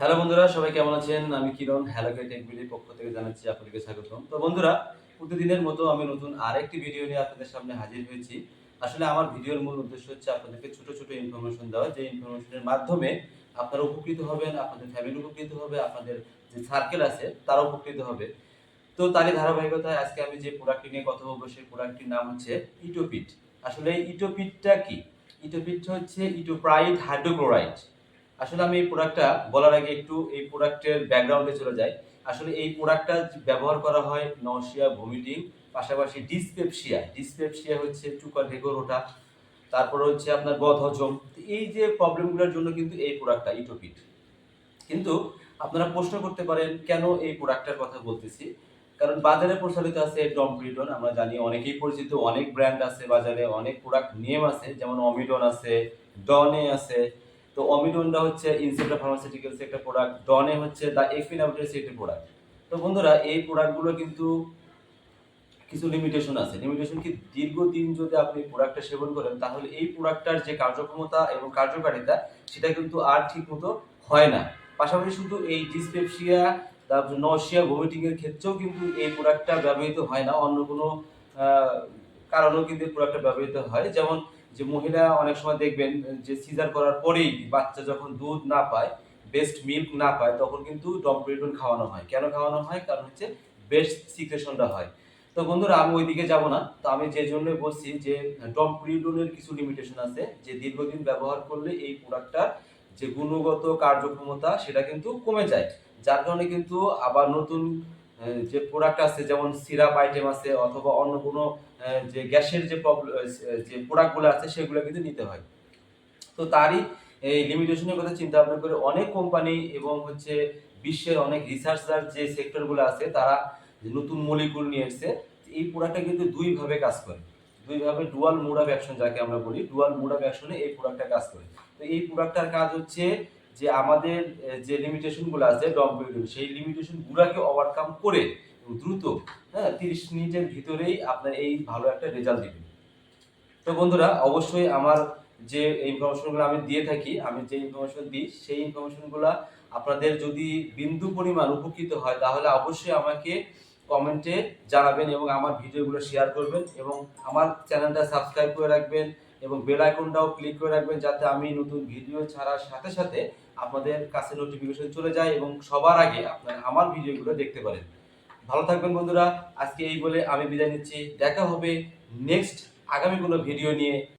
Hello বন্ধুরা, সবাই কেমন আছেন? আমি কিরণ হ্যালোকে টেক ভিডিওর পক্ষ থেকে জানাচ্ছি আপনাদেরকে স্বাগতম। তো বন্ধুরা, প্রতিদিনের মতো আমি নতুন আরেকটি ভিডিও নিয়ে আপনাদের সামনে হাজির হয়েছি। আসলে আমার ভিডিওর মূল উদ্দেশ্য হচ্ছে আপনাদেরকে ছোট ছোট ইনফরমেশন দেওয়া। যে ইনফরমেশনের মাধ্যমে আপনারা উপকৃত হবেন, আপনাদের ফ্যামিলি উপকৃত হবে, আপনাদের যে সার্কেল আছে, তারা উপকৃত হবে। তো তারই ধারাবাহিকতায় আজকে আমি যে প্রোডাক্টটি নিয়ে কথা বলব, সেই প্রোডাক্টটির নাম হচ্ছে ইটোপিট আসলে ইটোপিটটা কি? ইটোপিটটা হচ্ছে ইটোপ্রাইড হাইড্রোক্লোরাইড আসলে আমি এই প্রোডাক্টটা বলার আগে একটু এই প্রোডাক্টের ব্যাকগ্রাউন্ডে চলে যাই। আসলে এই প্রোডাক্টটা ব্যবহার করা হয় নশিয়া ভমিটিং পাশাপাশি ডিসপেপসিয়া ডিসপেপসিয়া হচ্ছে চুকা ঢেকর ওঠা তারপর হচ্ছে আপনার বদ হজম এই যে প্রবলেমগুলোর জন্য কিন্তু এই প্রোডাক্টটা ইটোপিট কিন্তু আপনারা প্রশ্ন করতে পারেন, কেন এই প্রোডাক্টটার কথা বলতেছি? কারণ বাজারে প্রচলিত আছে ডমপ্রিডন আমরা জানি অনেকেই পরিচিত, অনেক ব্র্যান্ড আছে বাজারে, অনেক প্রোডাক্ট নেম আছে, যেমন অমিডন আছে ডনে আছে তো অমিডনটা হচ্ছে ইনসেপ্টা ফার্মাসিউটিক্যালস একটা প্রোডাক্ট ডনে হচ্ছে দ্য এফিনাউটেস একটি প্রোডাক্ট তো বন্ধুরা, এই প্রোডাক্টগুলো কিন্তু কিছু লিমিটেশন আছে। লিমিটেশন কি, দীর্ঘদিন যদি আপনি প্রোডাক্টটা সেবন করেন, তাহলে এই প্রোডাক্টটার যে কার্যক্ষমতা এবং কার্যকারিতা, সেটা কিন্তু আর ঠিক মতো হয় না। পাশাপাশি শুধু এই ডিসপেপসিয়া তারপর নশিয়া ভমিটিং এর ক্ষেত্রেও কিন্তু এই প্রোডাক্টটা ব্যবহৃত হয় না। অন্য কোনো কারণেও কিন্তু এই প্রোডাক্টটা ব্যবহৃত হয়। যেমন যে মহিলা অনেক সময় দেখবেন, যে সিজার করার পরেই বাচ্চা যখন দুধ না পায় বেস্ট মিল্ক না পায়, তখন কিন্তু ডমপ্রিডন খাওয়ানো হয়। কেন খাওয়ানো হয়? কারণ হচ্ছে বেস্ট সিক্রেশনটা হয়। তো বন্ধুরা, আমি ওইদিকে যাব না। তো আমি যে জন্য বলছি যে ডমপ্রিডনের কিছু লিমিটেশন আছে, যে দীর্ঘদিন ব্যবহার করলে এই প্রোডাক্টটার যে গুণগত কার্যক্ষমতা, সেটা কিন্তু কমে যায়। যার কারণে কিন্তু আবার নতুন যে প্রোডাক্ট আছে, যেমন সিরাপ আইটেম আছে অথবা অন্য কোনো যে গ্যাসের যে যে প্রোডাক্টগুলো আছে সেগুলো কিন্তু নিতে হয়। তো তারই এই লিমিটেশনের কথা চিন্তা ভাবনা করে অনেক কোম্পানি এবং হচ্ছে বিশ্বের অনেক রিসার্চার যে সেক্টরগুলো আছে, তারা নতুন মলিকুল নিয়ে এসছে, এই প্রোডাক্টটা কিন্তু দুইভাবে কাজ করে। দুইভাবে ডুয়াল মোড অফ অ্যাকশন যাকে আমরা বলি ডুয়াল মোড অফ অ্যাকশনে এই প্রোডাক্টটা কাজ করে। তো এই প্রোডাক্টটার কাজ হচ্ছে যে আমাদের যে লিমিটেশনগুলো আছে ডমপিউটিং সেই লিমিটেশনগুলোকে ওভারকাম করে দ্রুত হ্যাঁ তিরিশ মিনিটের ভিতরেই আপনার এই ভালো একটা রেজাল্ট দিবে তো বন্ধুরা, অবশ্যই আমার যে ইনফরমেশনগুলো আমি দিয়ে থাকি, আমি যে ইনফরমেশন দিই, সেই ইনফরমেশনগুলো আপনাদের যদি বিন্দু পরিমাণ উপকৃত হয়, তাহলে অবশ্যই আমাকে কমেন্টে জানাবেন এবং আমার ভিডিওগুলো শেয়ার করবেন এবং আমার চ্যানেলটা সাবস্ক্রাইব করে রাখবেন। এবং বেল আইকনটাও ক্লিক করে রাখবেন যাতে আমি নতুন ভিডিও ছাড়ার সাথে সাথে আপনাদের কাছে নোটিফিকেশন চলে যায় এবং সবার আগে আপনারা আমার ভিডিওগুলো দেখতে পারেন। ভালো থাকবেন বন্ধুরা, আজকে এই বলে আমি বিদায় নিচ্ছি। দেখা হবে নেক্সট আগামী কোনো ভিডিও নিয়ে।